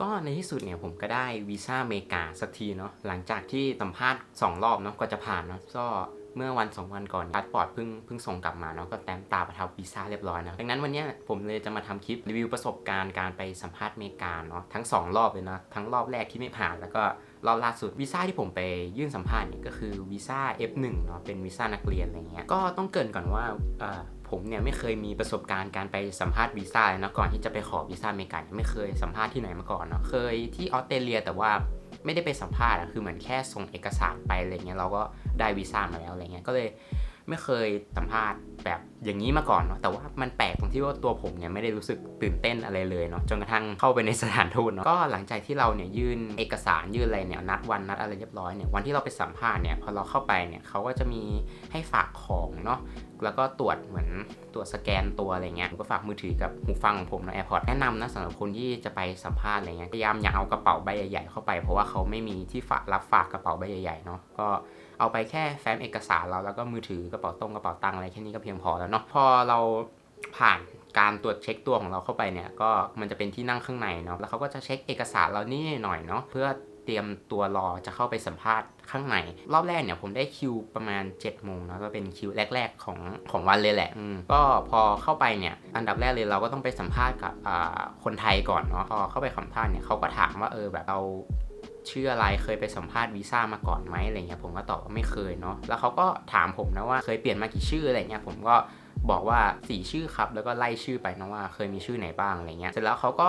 ก็ในที่สุดเนี่ยผมก็ได้วีซ่าอเมริกาสักทีเนาะหลังจากที่สัมภาษณ์ 2 รอบเนาะก็จะผ่านเนาะก็เมื่อวัน2วันก่อนพาสปอร์ตเพิ่งเพิ่งส่งกลับมาเนาะก็แต้มตาประทับวีซ่าเรียบร้อยนะดังนั้นวันเนี้ยผมเลยจะมาทำคลิปรีวิวประสบการณ์การไปสัมภาษณ์อเมริกาเนาะทั้ง 2 รอบเลยนะทั้งรอบแรกที่ไม่ผ่านแล้วก็รอบล่าสุดวีซ่าที่ผมไปยื่นสัมภาษณ์เนี่ยก็คือวีซ่า F1 เนาะเป็นวีซ่านักเรียนอะไรเงี้ยก็ต้องเกินก่อนว่า ผมเนี่ยไม่เคยมีประสบการณ์การไปสัมภาษณ์วีซ่าเลยนะก่อนที่จะไปขอวีซ่าอเมริกาเนี่ยไม่เคยสัมภาษณ์ที่ไหนมาก่อนเนาะเคยที่ออสเตรเลียแต่ว่าไม่ได้ไปสัมภาษณ์อะคือเหมือนแค่ส่งเอกสารไปอะไรเงี้ยเราก็ได้วีซ่ามาแล้วอะไรเงี้ยก็เลยไม่เคยสัมภาษณ์แบบอย่างนี้มาก่อนเนาะแต่ว่ามันแปลกตรงที่ว่าตัวผมเนี่ยไม่ได้รู้สึกตื่นเต้นอะไรเลยเนาะจนกระทั่งเข้าไปในสถานทูตเนาะก็หลังจากที่เราเนี่ยยื่นเอกสารยื่นอะไรเนี่ยนัดวันนัดอะไรเรียบร้อยเนี่ยวันที่เราไปสัมภาษณ์เนี่ยพอเราเข้าไปเนี่ยเขาก็จะมีให้ฝากของเนาะแล้วก็ตรวจเหมือนตรวจสแกนตัวอะไรเงี้ยผมก็ฝากมือถือกับหูฟังของผมนะ AirPods แนะนำนะสำหรับคนที่จะไปสัมภาษณ์อะไรเงี้ยพยายามอย่าเอากระเป๋าใบใหญ่ๆเข้าไปเพราะว่าเขาไม่มีที่ฝากรับฝากกระเป๋าใบใหญ่ๆเนาะก็เอาไปแค่แฟ้มเอกสารเราแล้วก็มือถือกระเป๋าตรงกระเป๋าตังอะไรแค่นี้ก็เพียงพอแล้วเนาะพอเราผ่านการตรวจเช็คตัวของเราเข้าไปเนี่ยก็มันจะเป็นที่นั่งข้างในเนาะแล้วเขาก็จะเช็คเอกสารเรานี่หน่อยเนาะเพื่อเตรียมตัวรอจะเข้าไปสัมภาษณ์ข้างใน รอบแรกเนี่ยผมได้คิวประมาณ7จ็ดโมงเนาะก็เป็นคิวแรก ๆ ของของวันเลยแหละก็พอเข้าไปเนี่ยอันดับแรกเลยเราก็ต้องไปสัมภาษณ์กับคนไทยก่อนเนาะพอเข้าไปสัมภาษณ์เนี่ยเขาก็ถามว่าเออแบบเรา ชื่ออะไรเคยไปสัมภาษณ์วีซ่ามาก่อนไหมอะไรเงี้ยผมก็ตอบว่าไม่เคยเนาะแล้วเขาก็ถามผมนะว่าเคยเปลี่ยนมากี่ชื่ออะไรเงี้ยผมก็บอกว่าสี่ชื่อครับ แล้วก็ไล่ชื่อไปนะว่าเคยมีชื่อไหนบ้างอะไรเงี้ยเสร็จแล้วเขาก็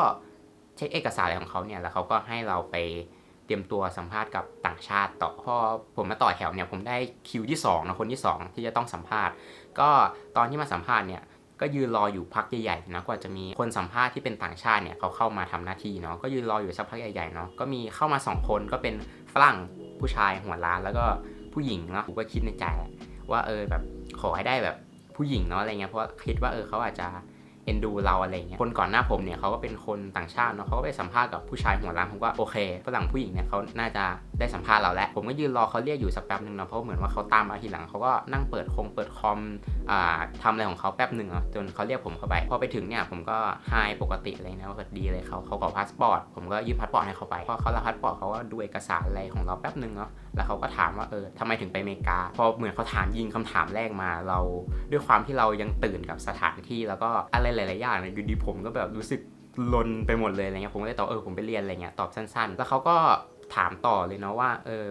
เช็คเอกสารอะไรของเขาเนี่ยแล้วเขาก็ให้เราไปเตรียมตัวสัมภาษณ์กับต่างชาติต่อพอผมมาต่อแถวเนี่ยผมได้คิวที่2นะคนที่ 2 ที่จะต้องสัมภาษณ์ ก็ตอนที่มาสัมภาษณ์เนี่ย ก็ยืนรออยู่พักใหญ่ๆนะกว่าจะมีคนสัมภาษณ์ที่เป็นต่างชาติเนี่ยเขาเข้ามาทำหน้าที่เนาะก็ยืนรออยู่สักพักใหญ่ๆเนาะก็มีเข้ามา 2 คนก็เป็นฝรั่งผู้ชายหัวล้านแล้วก็ผู้หญิงเนาะผมก็คิดในใจว่าเออแบบขอให้ได้แบบผู้หญิงเนาะอะไรเงี้ยเพราะคิดว่าเออเขาอาจจะเอ็นดูเราอะไรเงี้ยคนก่อนหน้าผมเนี่ยเขาก็เป็นคนต่างชาติเนาะเขาก็ไปสัมภาษณ์กับผู้ชายหัวล้านผมก็โอเคฝรั่งผู้หญิงเนี่ยเขาน่าจะ ได้สัมภาษณ์เราแล้ว ผมก็ยืนรอเขาเรียกอยู่สักแป๊บหนึ่งเนาะเพราะเหมือนว่าเขาตามมาทีหลังเขาก็นั่งเปิดคงเปิดคอมอ่าทำอะไรของเขาแป๊บหนึ่งเนาะจนเขาเรียกผมเข้าไปพอไปถึงเนี่ยผมก็ไฮปกติเลยนะว่าดีเลยเขาเขาขอพาสปอร์ตผมก็ยื่นพาสปอร์ตให้เขาไปพอเขารับพาสปอร์ตเขาก็ดูเอกสารอะไรของเราแป๊บหนึ่งเนาะแล้วเขาก็ถามว่าเออทำไมถึงไปอเมริกา พอเหมือนเขาถามยิงคำถามแรกมาเรา ด้วยความที่เรายังตื่นกับสถานที่แล้วก็อะไรหลาย ๆ อย่างเนี่ยอยู่ดีผมก็แบบรู้สึกลนไปหมดเลยอะไรเงี้ยผมก็เลยตอบเออผมไปเรียนอะไรเงี้ยตอบสั้น ๆ แล้วเขาก็ ถามต่อเลยเนาะว่าเออ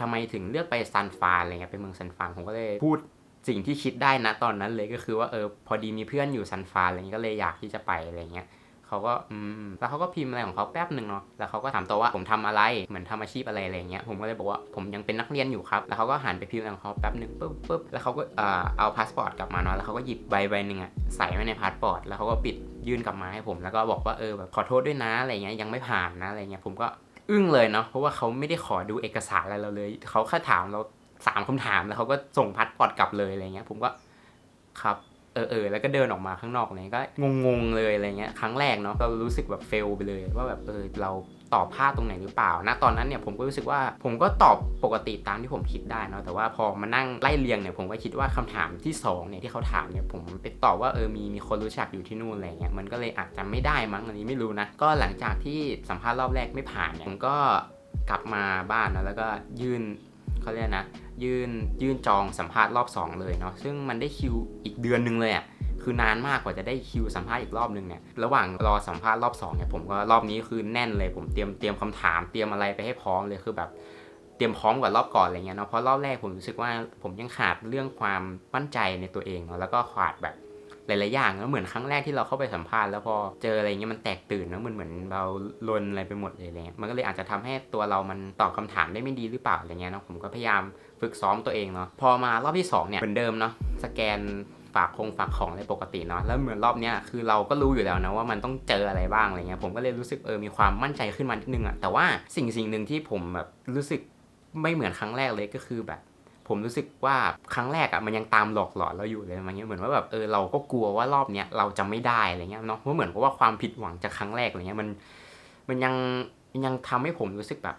ทำไมถึงเลือกไปซันฟรานอะไรเงี้ยไปเมืองซันฟรานผมก็เลยพูดสิ่งที่คิดได้นะตอนนั้นเลยก็คือว่าเออพอดีมีเพื่อนอยู่ซันฟรานอะไรเงี้ยก็เลยอยากที่จะไปอะไรเงี้ยเขาก็อืมแล้วเขาก็พิมพ์อะไรของเขาแป๊บหนึ่งเนาะแล้วเขาก็ถามตัวว่าผมทำอะไรเหมือนทำอาชีพอะไรอะไรเงี้ยผมก็เลยบอกว่าผมยังเป็นนักเรียนอยู่ครับแล้วเขาก็หันไปพิมพ์อะไรของเขาแป๊บหนึ่งปุ๊บปุ๊บแล้วเขาก็เอ่อเอาพาสปอร์ตกลับมาเนาะแล้วเขาก็หยิบใบใบหนึ่งอะใส่ไว้ในพาสปอร์ตแล้วเขาก็ปิดยื่นกลับมาให้ผม แล้วก็บอกว่าเออแบบขอโทษด้วยนะอะไรเงี้ยยังไม่ผ่านนะอะไรเงี้ยผมก็ อึ้งเลยเนาะเพราะว่าเขาไม่ได้ขอดูเอกสารอะไรเราเลยเขาแค่ถามเราสามคำถามแล้วเขาก็ส่งพัสปอร์ตกลับเลยอะไรเงี้ย ผมก็ครับ เออเออแล้วก็เดินออกมาข้างนอกเลยก็งงๆเลยอะไรเงี้ยครั้งแรกเนาะก็รู้สึกแบบเฟลไปเลยว่าแบบเออเราตอบพลาดตรงไหนหรือเปล่าณตอนนั้นเนี่ยผมก็รู้สึกว่าผมก็ตอบปกติตามที่ผมคิดได้เนาะแต่ว่าพอมานั่งไล่เรียงเนี่ยผมก็คิดว่าคำถามที่สองเนี่ยที่เขาถามเนี่ยผมไปตอบว่าเออมีมีคนรู้จักอยู่ที่นู่นอะไรเงี้ยมันก็เลยอาจจะไม่ได้มั้งอันนี้ไม่รู้นะก็หลังจากที่สัมภาษณ์รอบแรกไม่ผ่านเนี่ยผมก็กลับมาบ้านนะแล้วก็ยื่นเขาเรียกนะ ยื่นยื่นจองสัมภาษณ์รอบ 2 เลยเนาะซึ่งมันได้คิวอีกเดือนหนึงเลยอะ่ะคือนานมากกว่าจะได้คิวสัมภาษณ์อีกรอบนึงเนี่ยระหว่างรอสัมภาษณ์รอบ2เนี่ยผมก็รอบนี้คือแน่นเลยผมเตรียมเตรียมคำถามเตรียมอะไรไปให้พร้อมเลยคือแบบเตรียมพร้อมกว่ารอบก่อนอะไรเงี้ยเนาะเพราะรอบแรกผมรู้สึกว่าผมยังขาดเรื่องความมั่นใจในตัวเองเนาะแล้วก็ขาดแบบ หลายๆอย่างแล้วเหมือนครั้งแรกที่เราเข้าไปสัมภาษณ์แล้วพอเจออะไรเงี้ยมันแตกตื่นแล้วมันเหมือนเราลนอะไรไปหมดเลยอะไรเงี้ยมันก็เลยอาจจะทำให้ตัวเรามันตอบคำถามได้ไม่ดีหรือเปล่าอะไรเงี้ยเนาะผมก็พยายามฝึกซ้อมตัวเองเนาะพอมารอบที่2เนี่ยเหมือนเดิมเนาะสแกนฝากคงฝากของอะไรปกติเนาะแล้วเหมือนรอบเนี้ยคือเราก็รู้อยู่แล้วนะว่ามันต้องเจออะไรบ้างอะไรเงี้ยผมก็เลยรู้สึกเออมีความมั่นใจขึ้นมานิดนึงอะแต่ว่าสิ่งสิ่งหนึ่งที่ผมแบบรู้สึกไม่เหมือนครั้งแรกเลยก็คือแบบ ผมรู้สึกว่าครั้งแรกอะมันยังตามหลอกหลอนเราอยู่เลยมันเงี้ยเหมือนว่าแบบเออเราก็กลัวว่ารอบเนี้ยเราจะไม่ได้อะไรเงี้ยเนาะเพราะเหมือนกับว่าความผิดหวังจากครั้งแรกอะไรเงี้ยมันมันยังมันยังทำให้ผมรู้สึกแบบ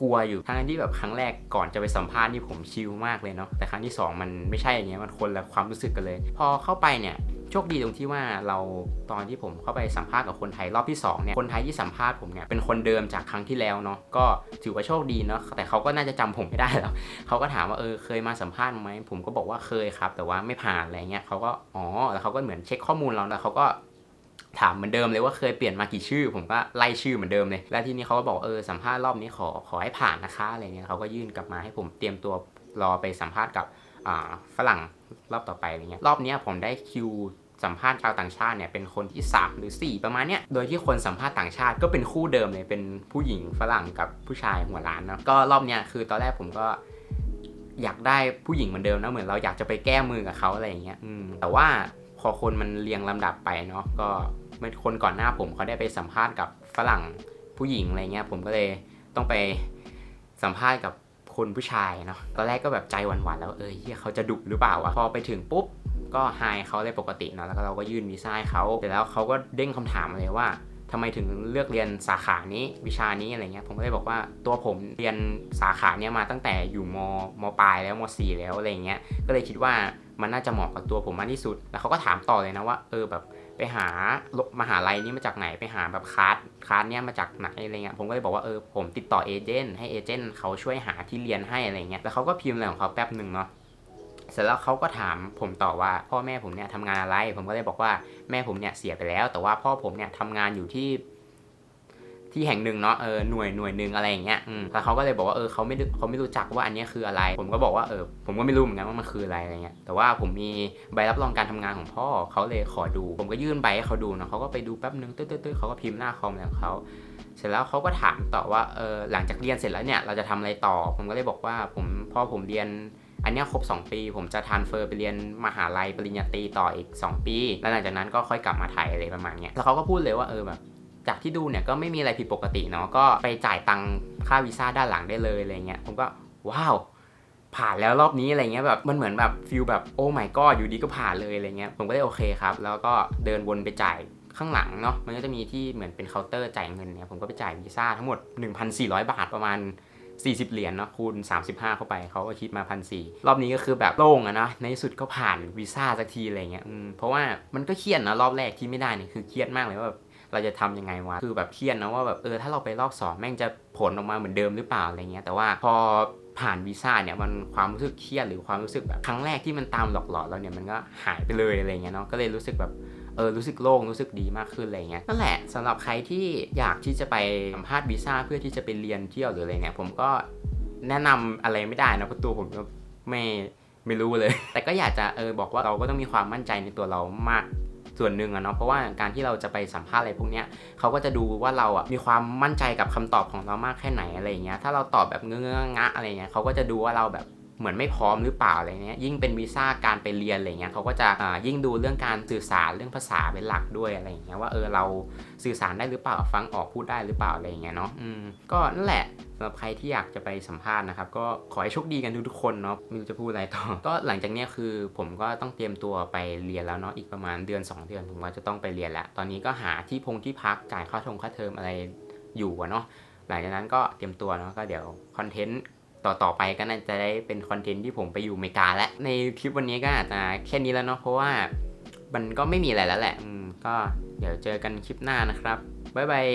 กลัวอยู่ทั้งที่แบบครั้งแรกก่อนจะไปสัมภาษณ์นี่ผมชิลมากเลยเนาะแต่ครั้งที่สองมันไม่ใช่อย่างเงี้ยมันคนละความรู้สึกกันเลย พอเข้าไปเนี่ยโชคดีตรงที่ว่าเราตอนที่ผมเข้าไปสัมภาษณ์กับคนไทยรอบที่สองเนี่ยคนไทยที่สัมภาษณ์ผมเนี่ยเป็นคนเดิมจากครั้งที่แล้วเนาะก็ถือว่าโชคดีเนาะแต่เขาก็น่าจะจำผมไม่ได้แล้วเขาก็ถามว่าเออเคยมาสัมภาษณ์ไหมผมก็บอกว่าเคยครับ แต่ว่าไม่ผ่านอะไรเงี้ยเขาก็อ๋อแล้วเขาก็เหมือนเช็คข้อมูลเราแล้วเขาก็ ถามเหมือนเดิมเลยว่าเคยเปลี่ยนมากี่ชื่อ ผมก็ไล่ชื่อเหมือนเดิมเลย แล้วทีนี้เขาก็บอกเออสัมภาษณ์รอบนี้ขอขอให้ผ่านนะคะอะไรเงี้ยเขาก็ยื่นกลับมาให้ผมเตรียมตัวรอไปสัมภาษณ์กับฝรั่งรอบต่อไปอะไรเงี้ยรอบนี้ผมได้คิวสัมภาษณ์ชาวต่างชาติเนี่ยเป็นคนที่ 3 หรือ 4 ประมาณเนี้ย โดยที่คนสัมภาษณ์ต่างชาติก็เป็นคู่เดิมเลย เป็นผู้หญิงฝรั่งกับผู้ชายหัวล้านเนาะ ก็รอบเนี้ยคือตอนแรกผมก็อยากได้ผู้หญิงเหมือนเดิมนะ เหมือนเราอยากจะไปแก้มือกับเขาอะไรอย่างเงี้ยแต่ว่า พอคนมันเรียงลำดับไปเนาะก็มคนก่อนหน้าผมเขาได้ไปสัมภาษณ์กับฝรั่งผู้หญิงอะไรเงี้ยผมก็เลยต้องไปสัมภาษณ์กับคนผู้ชายเนาะตอนแรกก็แบบใจหวั่นๆแล้วเออเฮียเขาจะดุหรือเปล่าวะพอไปถึงปุ๊บก็ไฮเขาเลยปกติเนาะแล้วก็เราก็ยื่นวีซ่าให้เขาเสร็จแล้วเขาก็เด้งคำถามมาเลยว่า ทำไมถึงเลือกเรียนสาขานี้วิชานี้อะไรเงี้ยผมก็เลยบอกว่าตัวผมเรียนสาขาเนี้ยมาตั้งแต่อยู่มมปลายแล้วมสี่แล้วอะไรเงี้ยก็เลยคิดว่ามันน่าจะเหมาะกับตัวผมมากที่สุด แล้วเขาก็ถามต่อเลยนะว่าเออแบบไปหามหาลัยนี้มาจากไหนไปหาแบบคลาสคลาสเนี้ยมาจากไหนอะไรเงี้ยผมก็เลยบอกว่าเออผมติดต่อเอเจนต์ให้เอเจนต์เขาช่วยหาที่เรียนให้อะไรเงี้ยแล้วเขาก็พิมพ์อะไรของเขาแป๊บหนึ่งเนาะ เสร็จแล้วเขาก็ถามผมต่อว่าพ่อแม่ผมเนี่ยทำงานอะไร ผมก็เลยบอกว่าแม่ผมเนี่ยเสียไปแล้ว แต่ว่าพ่อผมเนี่ยทำงานอยู่ที่ที่แห่งหนึ่งเนาะเออหน่วยหน่วยหนึ่งอะไรอย่างเงี้ยอืมแล้วเขาก็เลยบอกว่าเออเขาไม่เขาไม่รู้จักว่าอันนี้คืออะไร ผมก็บอกว่าเออผมก็ไม่รู้เหมือนกันว่ามันคืออะไรอะไรเงี้ยแต่ว่าผมมีใบรับรองการทำงานของพ่อเขาเลยขอดู ผมก็ยื่นใบให้เขาดูเนาะเขาก็ไปดูแป๊บนึงตึ๊ดๆๆเขาก็พิมพ์หน้าคอมอะไรของเขาเสร็จแล้วเขาก็ถามต่อว่าเออหลังจากเรียนเสร็จแล้วเนี่ยเราจะทำอะไรต่อ ผมก็เลยบอกว่าผมพ่อผมเรียน อันเนี้ยครบ 2 ปี ผมจะทานเฟอร์ไปเรียนมหาลัยปริญญาตรีต่ออีก 2 ปี แล้วหลังจากนั้นก็ค่อยกลับมาไทยอะไรประมาณเนี้ยแล้วเขาก็พูดเลยว่าเออแบบจากที่ดูเนี่ยก็ไม่มีอะไรผิดปกติเนาะก็ไปจ่ายตังค่าวีซ่าด้านหลังได้เลยอะไรเงี้ยผมก็ว้าวผ่านแล้วรอบนี้อะไรเงี้ยแบบมันเหมือนแบบฟิลแบบโอ้ my god อยู่ดีก็ผ่านเลยอะไรเงี้ยผมก็เลยโอเคครับ แล้วก็เดินวนไปจ่ายข้างหลังเนาะมันก็จะมีที่เหมือนเป็นเคาน์เตอร์จ่ายเงินเนี่ยผมก็ไปจ่ายวีซ่าทั้งหมด 1,400 บาทประมาณ 40 เหรียญเนาะคูณ 35 เข้าไปเขาก็คิดมาพันสรอบนี้ก็คือแบบโล่งอะนะในสุดก็ผ่านวีซ่าสักทีอะไรเงี้ยเพราะว่ามันก็เครียดนะรอบแรกที่ไม่ได้เนี่ยคือเครียดมากเลยว่าแบบเราจะทำยังไงวะ คือแบบเครียดนะว่าแบบเออถ้าเราไปรอบสองแม่งจะผลออกมาเหมือนเดิมหรือเปล่าอะไรเงี้ย แต่ว่าพอผ่านวีซ่าเนี่ยมันความรู้สึกเครียดหรือความรู้สึกแบบครั้งแรกที่มันตามหลอกหลอนเราเนี่ยมันก็หายไปเลยอะไรเงี้ยเนาะ ก็เลยรู้สึกแบบ เออรู้สึกโล่งรู้สึกดีมากขึ้นอะไรเงี้ยนั่นแหละสำหรับใครที่อยากที่จะไปสัมภาษณ์วีซ่าเพื่อที่จะไปเรียนเที่ยวหรืออะไรเนี่ยผมก็แนะนำอะไรไม่ได้นะเพราะตัวผมก็ไม่ไม่รู้เลย แต่ก็อยากจะเออบอกว่าเราก็ต้องมีความมั่นใจในตัวเรามากส่วนหนึ่งอะเนาะเพราะว่าการที่เราจะไปสัมภาษณ์อะไรพวกเนี้ยเขาก็จะดูว่าเราอะมีความมั่นใจกับคำตอบของเรามากแค่ไหนอะไรเงี้ยถ้าเราตอบแบบเงื้องะอะไรเงี้ยเขาก็จะดูว่าเราแบบ เหมือนไม่พร้อมหรือเปล่าอะไรเงี้ยยิ่งเป็นวีซ่าการไปเรียนอะไรเงี้ยเขาก็จะอ่ายิ่งดูเรื่องการสื่อสารเรื่องภาษาเป็นหลักด้วยอะไรเงี้ยว่าเออเราสื่อสารได้หรือเปล่าฟังออกพูดได้หรือเปล่าอะไรเงี้ยเนาะอืมก็นั่นแหละสำหรับใครที่อยากจะไปสัมภาษณ์นะครับ ก็ขอให้โชคดีกันทุกๆคนเนาะไม่รู้จะพูดอะไรต่อ ก็หลังจากเนี้ยคือผมก็ต้องเตรียมตัวไปเรียนแล้วเนาะอีกประมาณเดือน 2 เดือนผมก็จะต้องไปเรียนแล้ว ตอนนี้ก็หาที่พงที่พักจ่ายค่าทงค่าเทอมอะไรอยู่อะเนาะหลังจากนั้นก็เตรียมตัวเนาะก็เดี๋ยวคอนเทนต์ ต่อต่อไปก็น่าจะได้เป็นคอนเทนต์ที่ผมไปอยู่อเมริกาแล้วในคลิปวันนี้ก็อาจจะแค่นี้แล้วเนาะเพราะว่ามันก็ไม่มีอะไรแล้วแหละก็เดี๋ยวเจอกันคลิปหน้านะครับบ๊ายบาย